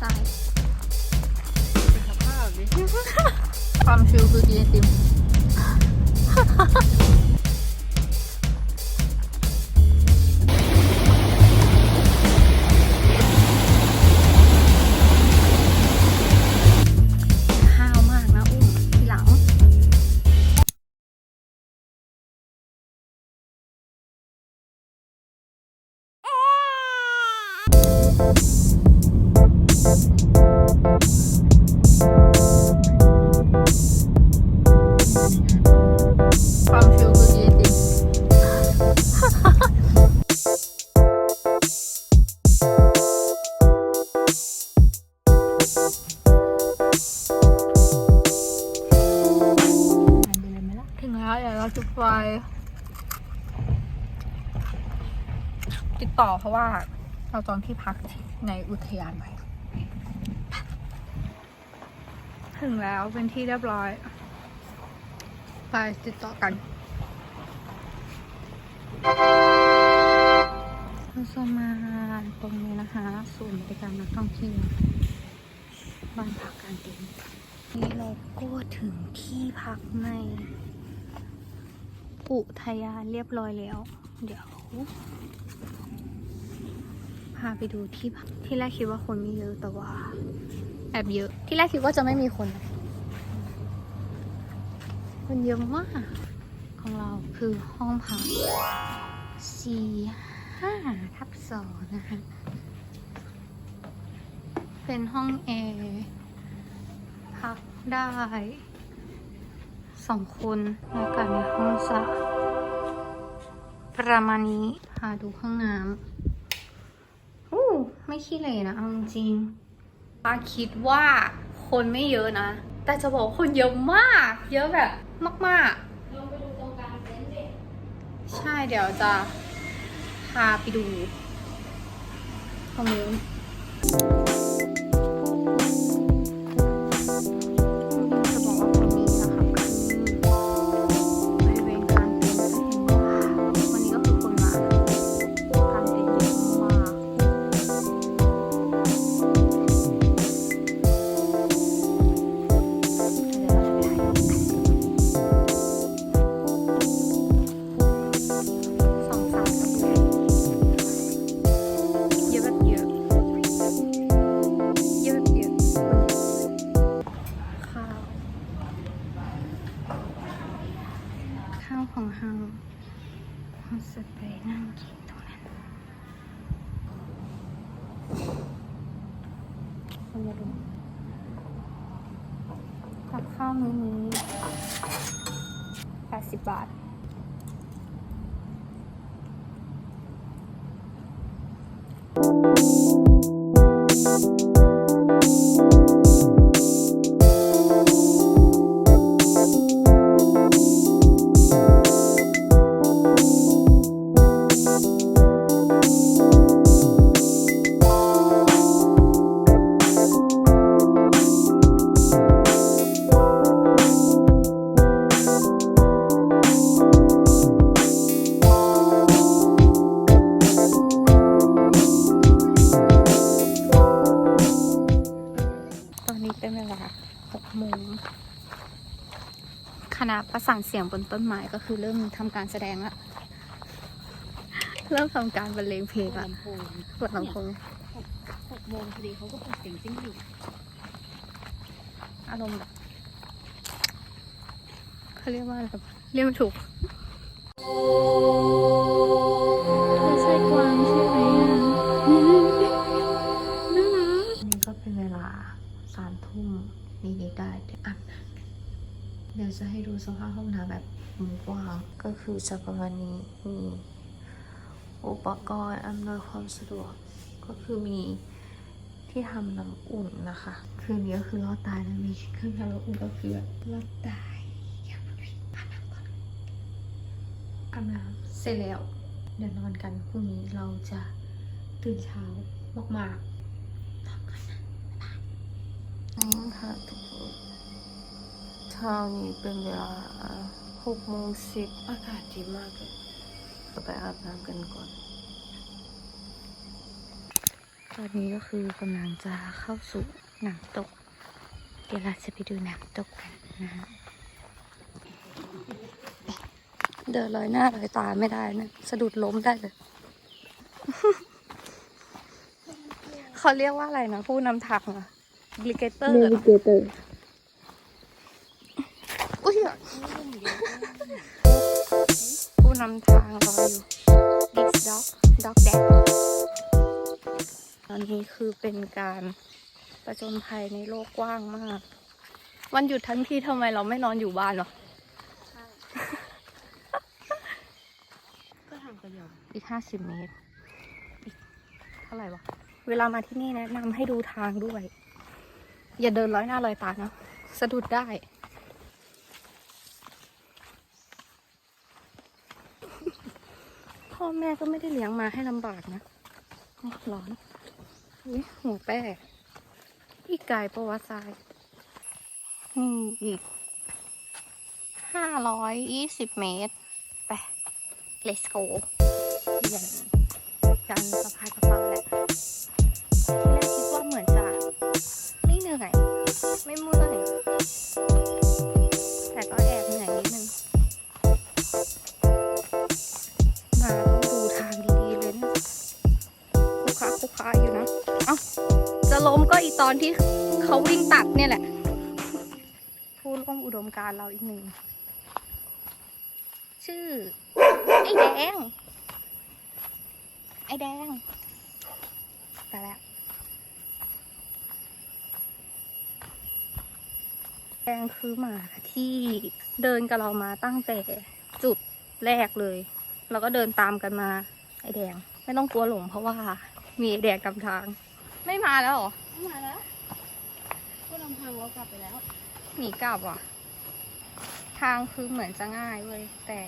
ทรายสภาพดิความชิลคือกินไอติมห้าวมากนะอุ้มทีหลัง ความชิลคือกินไอติมถึงแล้วเดี๋ยวเราจะไปติดต่อเพราะว่าเราจองที่พักในอุทยานไว้ ถึงแล้วเป็นที่เรียบร้อย ไปติดต่อกันเราจะมาตรงนี้นะคะศูนย์บริการนักท่องเที่ยวบ้านพักการเต็นท์นี่เราก็ถึงที่พักในอุทยานเรียบร้อยแล้ว เดี๋ยว พาไปดูที่พักที่แรกคิดว่าคนไม่เยอะแต่ว่า แอบเยอะ ที่แรกคิดว่าจะไม่มีคน คนเยอะมาก ของเราคือห้องพักสี่ห้าทับสองนะคะ เป็นห้องแอร์พักได้สองคนแล้วกันในห้องสระประมาณนี้พาดูห้องน้ำอู้ไม่ขี้เหร่นะเอาจริง ป้าคิดว่าคนไม่เยอะนะ แต่จะบอกว่าคนเยอะมาก เยอะแบบมากๆลงไปดูตรงกลางเต็นท์ดิใช่เดี๋ยวจะพาไปดูตรงนู้นาวของเฮาเราจะไปนั่งกินตรงนั้นคนมาดูกับข้าวมื้อนี้80 บาทานเสียงบนต้นไม้ก็คือเริ่มทำการแสดงละเริ่มทำการบรรเลงเพลงละลำโพงเปิดลำโพงหกโมงพอดีเขาก็เปิดเสียงจิ้งหรีดอารมณ์แบบเขาเรียกว่าอะไรแบบเรียกไม่ถูกไม่ใช่กวางใช่ไหมอะน่ารักนี่ก็เป็นเวลาสามทุ่มนี่ได้เดี๋ยวอาบน้ำกัน เดี๋ยวจะให้ดูสภาพห้องน้ำแบบมุมกว้างก็คือจะประมาณนี้มีอุปกรณ์อำนวยความสะดวก ก็คือมีที่ทำน้ำอุ่นนะคะ คืนนี้ก็คือรอดตายแล้วมีเครื่องทำน้ำอุ่นก็คือแบบรอดตายอย่าไปอาบน้ำก่อนอาบน้ำเสร็จแล้ว เดี๋ยวนอนกันพรุ่งนี้เราจะตื่นเช้ามากๆนอนกันนะบ๊ายบายนี่ค่ะทุกคนเช้านี้เป็นเวลาหกโมงสิบอากาศดีมากเลยเราไปอาบน้ำกันก่อน ตอนนี้ก็คือกำลังจะเข้าสู่หนังตก เดี๋ยวเราจะไปดูหนังตกกันนะฮะเดินลอยหน้าลอยตาไม่ได้นะ สะดุดล้มได้เลย เขาเรียกว่าอะไรนะ ผู้นำทางอะลิเกเตอร์ navigator ผู้นำทางรออยู่ This dog dog dad ตอนนี้คือเป็นการประจนภัยในโลกกว้างมาก วันหยุดทั้งทีทำไมเราไม่นอนอยู่บ้านหรอก็ทางกันยาวอีกห้าสิบเมตรอีกเท่าไหร่วะ เวลามาที่นี่แนะนำให้ดูทางด้วย อย่าเดินร้อยหน้าลอยตานะสะดุดได้ พ่อ แม่ก็ไม่ได้เลี้ยงมาให้ลำบากนะร้อนอุ้ยหัวแป้อีกไก่ประวัติศาสตร์นี่อีกห้าร้อยยี่สิบเมตร ไป let's go อย่างการสะพายกระเป๋าแหละที่แรกคิดว่าเหมือนจะไม่เหนื่อยไม่มื่อยแต่ ที่เขาวิ่งตัดเนี่ยแหละผู้ร่วมอุดมการณ์เราอีกหนึ่ง ชื่อ ไอ้แดง ไอ้แดงไปแล้วแดงคือหมาที่เดินกับเรามาตั้งแต่จุดแรกเลยแล้วก็เดินตามกันมา ไอ้แดง ไม่ต้องกลัวหลงเพราะว่า มีไอ้แดงนำทาง ไม่มาแล้วเหรอ มาแล้วก็นำทางเรากลับไปแล้ว หนีกลับว่ะ ทางคือเหมือนจะง่ายเว้ยแต่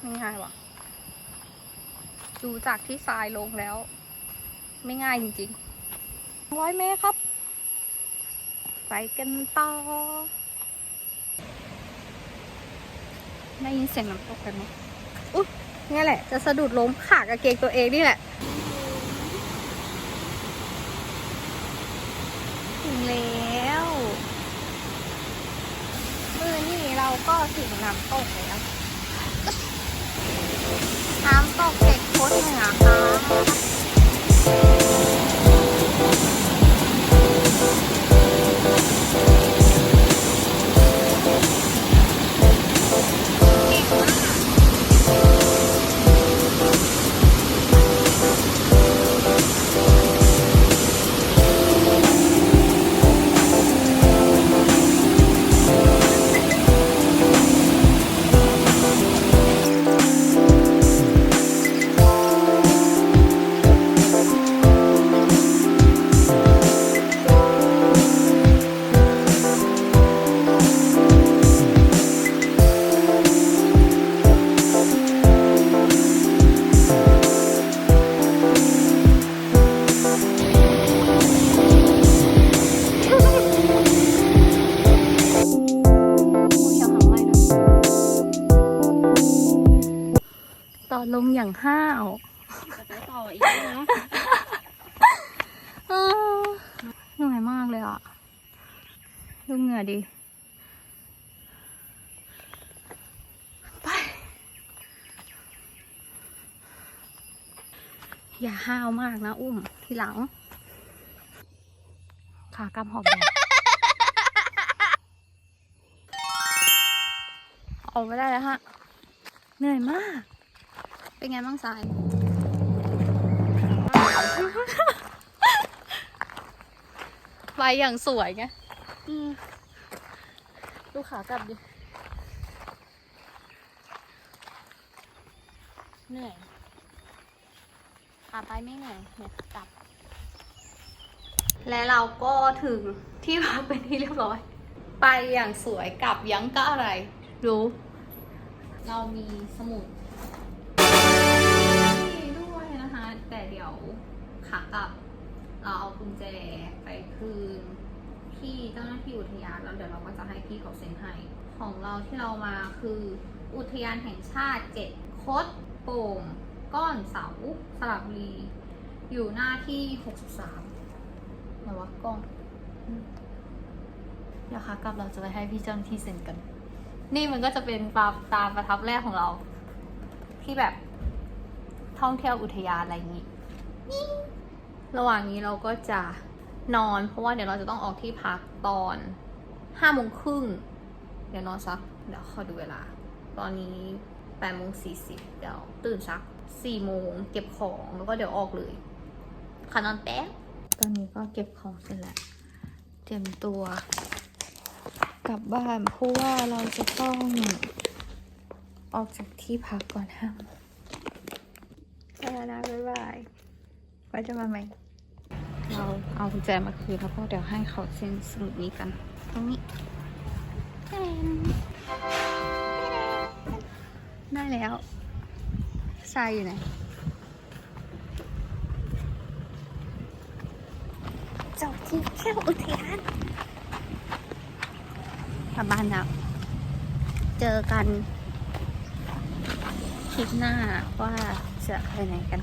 ไม่ง่ายว่ะ ดูจากที่ทรายลงแล้ว ไม่ง่ายจริงๆร้อยเมตรครับ ไปกันต่อได้ยินเสียงน้ำตกกันไหมอุ๊ยนี่แหละ จะสะดุดล้มขากระเกงตัวเองนี่แหละ ถึงแล้วมือนี่เราก็ถึงน้ำตกแล้วน้ำตกเด็กโคตรเหนือค่ะ อนลงอย่างห้าวจะไปต่ออีกแล้วนะเออเหนื่อยมากเลยอะ ดูเหงื่อดิไป อย่าห้าวมากนะ อุ้มทีหลัง ขากำหอบแดงออกไม่ได้แล้วฮะ เหนื่อยมาก เป็นไงบ้างสาย ไปอย่างสวยไงอืมดูขากลับดิ เหนื่อยขาไปไม่เหนื่อยเนี่ยกลับ และเราก็ถึงที่พักเป็นที่เรียบร้อย ไปอย่างสวยกลับยังก็อะไร รู้ เรามีสมุด ขากลับ เราเอากุญแจไปคืนที่เจ้าหน้าที่อุทยานแล้วเดี๋ยวเราก็จะให้พี่เขาเซ็นให้ ของเราที่เรามาคืออุทยานแห่งชาติเจ็ดคดโป่งก้อนเสาสระบุรี อยู่หน้าที่หกสามวะกล้องเดี๋ยวค่ะกลับเราจะไปให้พี่เจ้าหน้าที่เซ็นกัน นี่มันก็จะเป็นตาตาประทับแรกของเรา ที่แบบท่องเที่ยวอุทยานอะไรอย่างนี้ ระหว่างนี้เราก็จะนอนเพราะว่าเดี๋ยวเราจะต้องออกที่พักตอนห้าโมงครึ่งเดี๋ยวนอนสักเดี๋ยวขอดูเวลา ตอนนี้แปดโมงสี่สิบเดี๋ยวตื่นสักสี่โมงเก็บของแล้วก็เดี๋ยวออกเลยขานอนแป๊บตอนนี้ก็เก็บของเสร็จแล้วเตรียมตัวกลับบ้านเพราะว่าเราจะต้องออกจากที่พักก่อนห้าโมงไปแล้วนะบ๊ายบาย ไว้จะมาใหม่เราเอากุญแจมาคืนแล้วก็เดี๋ยวให้เขาเซ็นสมุดนี้กัน ตรงนี้แทนได้แล้วทรายอยู่ไหนจบที่เที่ยวอุทยานกลับบ้านแล้ว เจอกันคลิปหน้าว่าจะไปไหนกัน